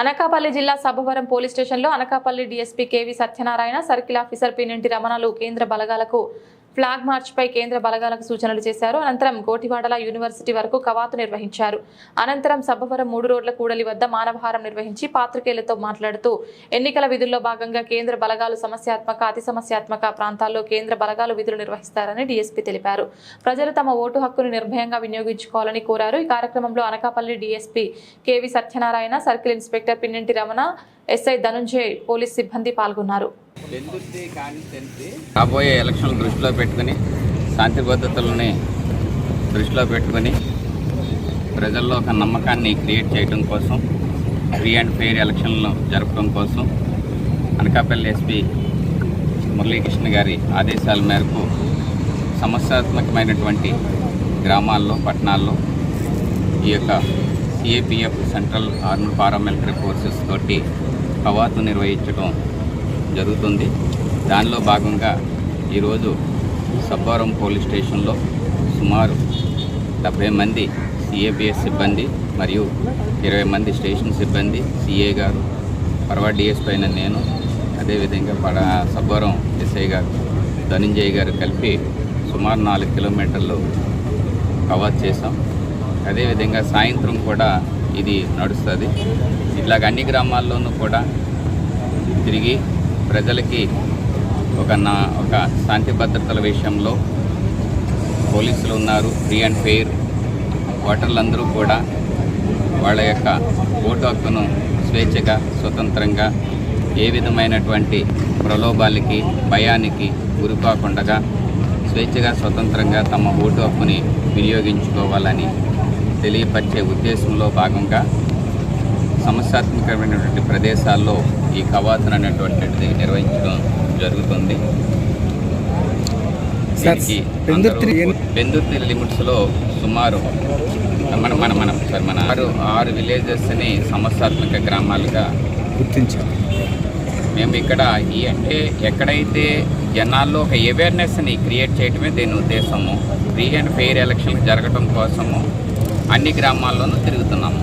అనకాపల్లి జిల్లా సభవరం పోలీస్ స్టేషన్లో Anakapalli DSP KV Satyanarayana circle officer Pininti రమణలు కేంద్ర బలగాలకు ఫ్లాగ్ మార్చ్ పై కేంద్ర బలగాలకు సూచనలు చేశారు. అనంతరం కోటివాడల యూనివర్సిటీ వరకు కవాతు నిర్వహించారు. అనంతరం సభవరం మూడు రోడ్ల కూడలి వద్ద మానవహారం నిర్వహించి పాత్రికేయులతో మాట్లాడుతూ ఎన్నికల విధుల్లో భాగంగా కేంద్ర బలగాలు సమస్యాత్మక అతి సమస్యాత్మక ప్రాంతాల్లో కేంద్ర బలగాలు విధులు నిర్వహిస్తారని డీఎస్పీ తెలిపారు. ప్రజలు తమ ఓటు హక్కును నిర్భయంగా వినియోగించుకోవాలని కోరారు. ఈ కార్యక్రమంలో Anakapalli DSP KV Satyanarayana circle inspector Pinnenti Ramana SI Dhanunjay police సిబ్బంది పాల్గొన్నారు. రాబోయే ఎలక్షన్లు దృష్టిలో పెట్టుకుని శాంతి భద్రతలని దృష్టిలో పెట్టుకుని ప్రజల్లో ఒక నమ్మకాన్ని క్రియేట్ చేయడం కోసం ఫ్రీ అండ్ ఫెయిర్ ఎలక్షన్లు జరపడం కోసం అనకాపల్లి ఎస్పీ మురళీకృష్ణ గారి ఆదేశాల మేరకు సమస్యాత్మకమైనటువంటి గ్రామాల్లో పట్టణాల్లో ఈ యొక్క CAPF central army paramilitary forces తోటి కవాతు నిర్వహించడం జరుగుతుంది. దానిలో భాగంగా ఈరోజు సబ్బారం పోలీస్ స్టేషన్లో సుమారు డెబ్బై మంది సిఏబిఎస్ సిబ్బంది మరియు ఇరవై మంది స్టేషన్ సిబ్బంది సిఏ గారు పర్వా డిఎస్పీ పైన నేను అదేవిధంగా పడ సబ్బారం ఎస్ఐ గారు ధనంజయ్ గారు కలిపి సుమారు నాలుగు కిలోమీటర్లు కవర్ చేసాం అదేవిధంగా సాయంత్రం కూడా ఇది నడుస్తుంది. ఇట్లాగ అన్ని గ్రామాల్లోనూ కూడా తిరిగి ప్రజలకి ఒక నా ఒక శాంతి భద్రతల విషయంలో పోలీసులు ఉన్నారు ఫ్రీ అండ్ ఫెయిర్. ఓటర్లందరూ కూడా వాళ్ళ యొక్క ఓటు హక్కును స్వేచ్ఛగా స్వతంత్రంగా ఏ విధమైనటువంటి ప్రలోభాలకి భయానికి గురికాకుండా స్వేచ్ఛగా స్వతంత్రంగా తమ ఓటు హక్కుని వినియోగించుకోవాలని తెలియపరిచే ఉద్దేశంలో భాగంగా సమస్యాత్మకమైనటువంటి ప్రదేశాల్లో ఈ కవాతును అనేటువంటిది నిర్వహించడం జరుగుతుంది. పెందుర్తి లిమిట్స్లో సుమారు మన మన మనం సార్ మన ఆరు ఆరు విలేజెస్ని సమస్యాత్మక గ్రామాలుగా గుర్తించారు. మేము ఇక్కడ ఈ అంటే ఎక్కడైతే జనాల్లో ఒక అవేర్నెస్ని క్రియేట్ చేయడమే దీని ఉద్దేశము. ఫ్రీ అండ్ ఫెయిర్ ఎలక్షన్ జరగడం కోసము అన్ని గ్రామాల్లోనూ తిరుగుతున్నాము.